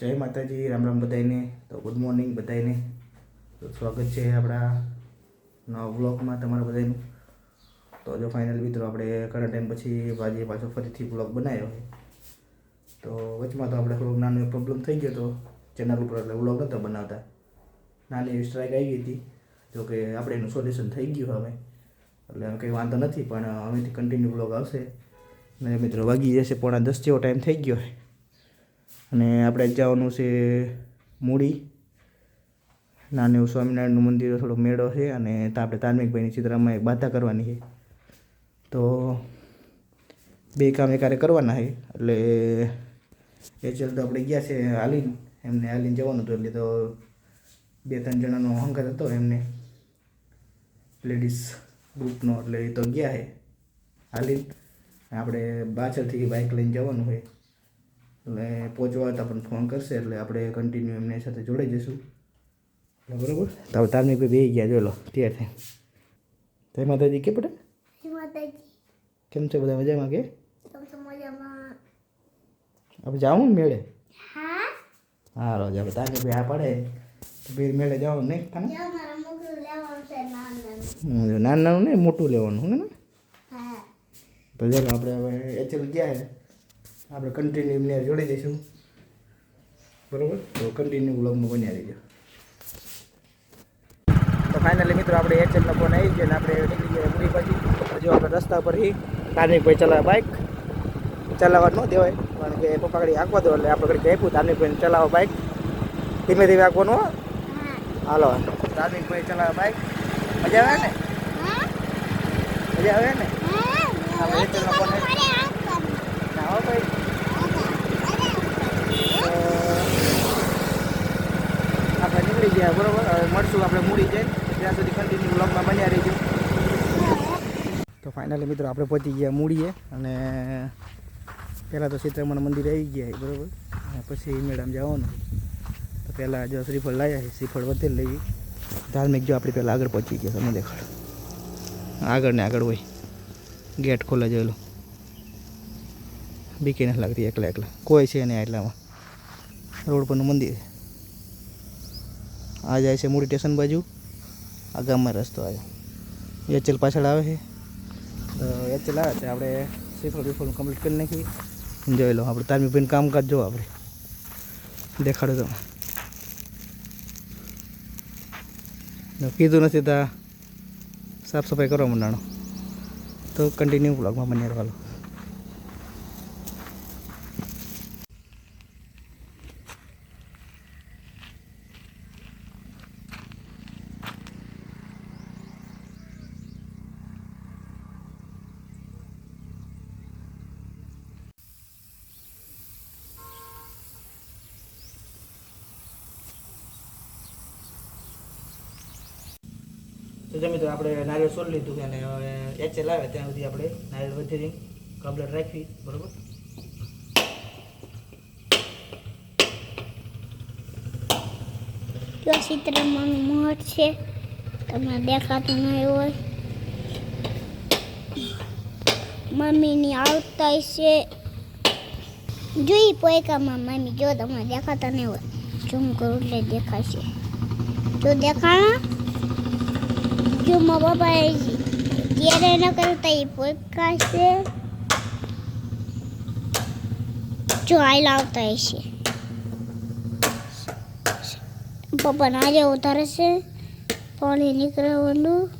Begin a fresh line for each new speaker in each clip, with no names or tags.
જય માતાજી, રામ રામ બધાને તો ગુડ મોર્નિંગ બધાને તો સ્વાગત છે આપણા નવા વ્લોગમાં તમારા બધાનું તો જો ફાઇનલ મિત્રો, આપણે ઘણા ટાઈમ પછી ભાજી પાછો ફરીથી વ્લોગ બનાવ્યો તો વચમાં તો આપણે થોડોક નાનો પ્રોબ્લેમ થઈ ગયો હતો ચેનલ ઉપર એટલે વ્લોગ નહોતા બનાવતા. નાની એવી સ્ટ્રાઇક આવી હતી. જોકે આપણે એનું સોલ્યુશન થઈ ગયું હવે. એટલે હવે કંઈ વાંધો નથી, પણ હવેથી કન્ટિન્યુ બ્લોગ આવશે. અને મિત્રો વાગી જશે પોણા દસ જેવો ટાઈમ થઈ ગયો અને આપણે જવાનું છે મૂડી. નાનું એવું સ્વામિનારાયણનું મંદિર થોડો મેળો છે અને ત્યાં આપણે ધાર્મિકભાઈની ચિત્રમાં એક બાધા કરવાની છે. તો બે કામ એકારે કરવાના છે. એટલે એ ચાલ તો આપણે ગયા છે હાલીન. એમને હાલીને જવાનું હતું એટલે તો બે ત્રણ જણાનો અહંકાર હતો એમને. લેડીઝ ગ્રુપનો એટલે એ તો ગયા છે હાલીન. આપણે પાછળથી બાઇક લઈને જવાનું હોય એટલે પહોંચવા હતા પણ ફોન કરશે એટલે આપણે કન્ટિન્યુ એમની સાથે જોડાઈ જઈશું. બરાબર. તો તારની કોઈ બે ગયા જોઈ લો તૈયાર થાય. જય માતાજી કે પડે કેમ છે બધા મજામાં કે? આપણે જાવું ને મેળે?
હા?
હા રોજ આપણે તારની ભાઈ આ પડે. તો ભાઈ મેળે જવાનું નહીં
છે નાનું
નહીં મોટું લેવાનું હું ને?
હા.
તો ચાલો આપણે હવે એચએલ ગયા છે આપણે કન્ટિન્યુ એમને જોડી દઈશું. બરાબર? તો કન્ટિન્યુ બ્લોગમાં બન્યા રહીજો તો ફાઇનલી મિત્રો આપણે એચએલનો ફોન આવી ગયો ને આપણે નીકળી ગયા પૂરી પછી. જો આપણે રસ્તા પર હી ધાર્મિકભાઈ ચલાવે બાઇક ચલાવવા ન દેવાય કારણ કે પપ્પા ઘડી આંકવા દો એટલે આપણે ઘડી આપ્યું ધાર્મિકભાઈને ચલાવો બાઇક ધીમે ધીમે આંકવાનું હો. હાલો ધાર્મિકભાઈ ચલાવે બાઇક મજા આવે ને? મજા આવે ને? આપણે એચએલનો ફોન આવી ના હો ભાઈ તો નીકળી ગયા, બરોબર? હવે મળશું આપણે મૂડી જઈને. ત્યાં સુધી કન્ટિન્યુ બ્લોગમાં બન્યા રહીજો. તો ફાઇનલી મિત્રો, આપણે પહોંચી ગયા મૂડીએ અને પહેલાં તો સીતારમણ મંદિર આવી ગયા બરોબર? અને પછી મેડમ જવાનું. તો પહેલાં જો શ્રીફળ લાવ્યા છે, શ્રીફળ વધે લઈ ધાર્મિક જો આપણે પહેલાં આગળ પહોંચી ગયા તમે દેખાડો. આગળ ને આગળ હોય. ગેટ ખોલે જોયેલું બીકે નથી લાગતી એકલા એકલા. કોઈ છે નહીં એટલામાં રોડ પરનું મંદિર આ જાય છે મૂડી સ્ટેશન બાજુ. આ ગામમાં રસ્તો આવે એચએલ પાછળ આવે છે. તો એચએલ આવે છે. આપણે શ્રીફળ બીફળ કમ્પ્લીટ કરી નાખી જોઈ લો આપણે તારમી ભાઈને કામકાજ જો આપણે. દેખાડો તમે. કીધું નથી તા સાફ સફાઈ કરવા માંડાણો તો કન્ટિન્યુ બ્લોગમાં બની રહેવાનું. તો જો તો આપણે નારિયેળ સોલ લીધું અને હવે એચએલ આવે ત્યાં સુધી આપણે નારિયેળ વધી કમ્પ્લેટ રાખવી, બરાબર?
સીતરામાનું મઠ છે તમને દેખાતું નહીં હોય. મમ્મીની આવતા છે. જોઈ પોયકામાં મમ્મી, જો તમને દેખાતા નહીં હોય. ઝૂમ કરું એટલે દેખાશે. જો દેખાણા? મારા પપ્પાએ ત્યારે ન કરતા એ છે. જો આઈ લાવતા હશે. પપ્પા આજે ઉતારે છે. પાણી નીકળવાનું.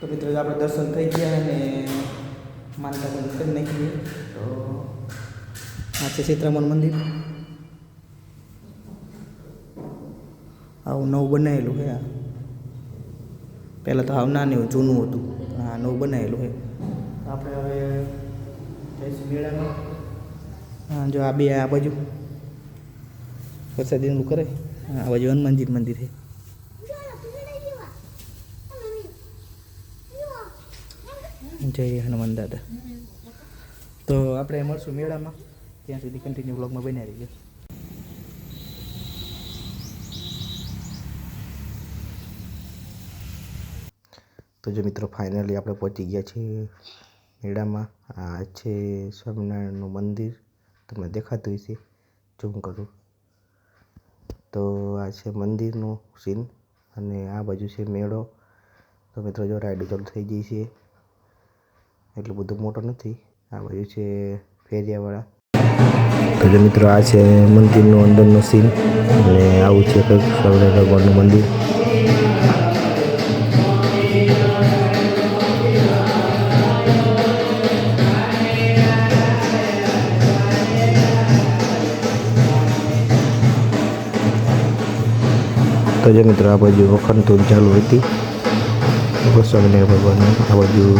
તો મિત્રો આપણે દર્શન થઈ ગયા અને માનતા પણ કરી નાખીએ તો આ છે સીતરામણ મંદિર. આવું નવું બનાવેલું આ. પહેલાં તો આવું નાનું જૂનું હતું, પણ આ નવું બનાવેલું છે આપણે હવે જઈશું મેળામાં. હા, જો આ બે આ બાજુ. પ્રસાદીનું કરે આ બાજુ હનુમાનજી મંદિર છે જય હનુમાન દાદા તો આપણે મળશું મેળામાં. ત્યાં સુધી કન્ટિન્યુ બ્લોગમાં બન્યા રહીએ. તો જો મિત્રો ફાઇનલી આપણે પહોંચી ગયા છીએ મેળામાં. આ છે સ્વામિનારાયણનું મંદિર. તમને દેખાતું હશે. ઝૂમ કરું. તો આ છે મંદિરનું સીન અને આ બાજુ છે મેળો. તો મિત્રો, જો રાઈડ ચાલુ થઈ ગઈ છે. એટલું બધું મોટો નથી. આ બાજુ છે ફેરિયાવાળા. તો મિત્રો આ છે મંદિરનું અંદરનું સીન અને આવું છે કંઈક સ્વામિનારાયણ ભગવાનનું મંદિર. તો જે મિત્રો આ બાજુ વખણ ચાલુ હતી. સ્વામિનારાયણ ભગવાનનું આ બાજુ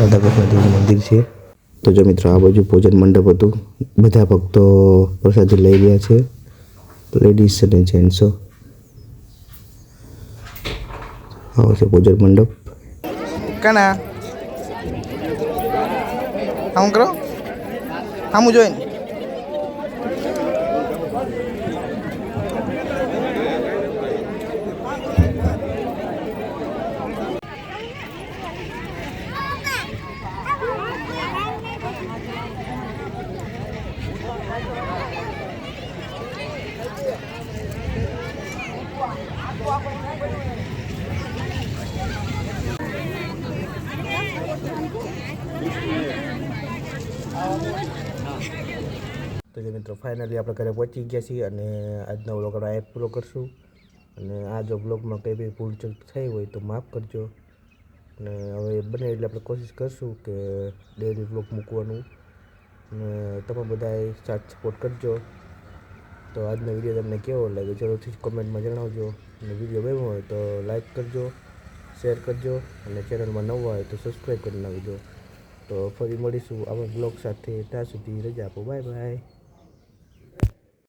રાધાકૃષ્ણજીનું મંદિર છે તો જો મિત્રો, આ બાજુ ભોજન મંડપ હતું. બધા ભક્તો પ્રસાદી લઈ રહ્યા છે. લેડીઝ અને જેન્ટ્સો આવો છે ભોજન મંડપ.
કના? આમ કરો. આમ જોઈને.
તો જે મિત્રો ફાઇનલી આપણે ઘરે પહોંચી ગયા છીએ અને આજનો વ્લોગ આપણે આ પૂરો કરશું. અને આ જો બ્લોગમાં કંઈ બી ભૂલચૂક થઈ હોય તો માફ કરજો. અને હવે બને એટલે આપણે કોશિશ કરશું કે ડેલી બ્લોગ મૂકવાનું. અને તમે બધાએ સાથ સપોર્ટ કરજો. તો આજનો વીડિયો તમને કેવો લાગે જરૂરથી કોમેન્ટમાં જણાવજો. અને વીડિયો ગમ્યો હોય તો લાઈક કરજો શેર કરજો. અને ચેનલમાં નવા હોય તો સબસ્ક્રાઈબ કરી નાખજો. તો ફરી મળીશું આવા બ્લોગ સાથે. ત્યાં સુધી રજા આપો. Bye bye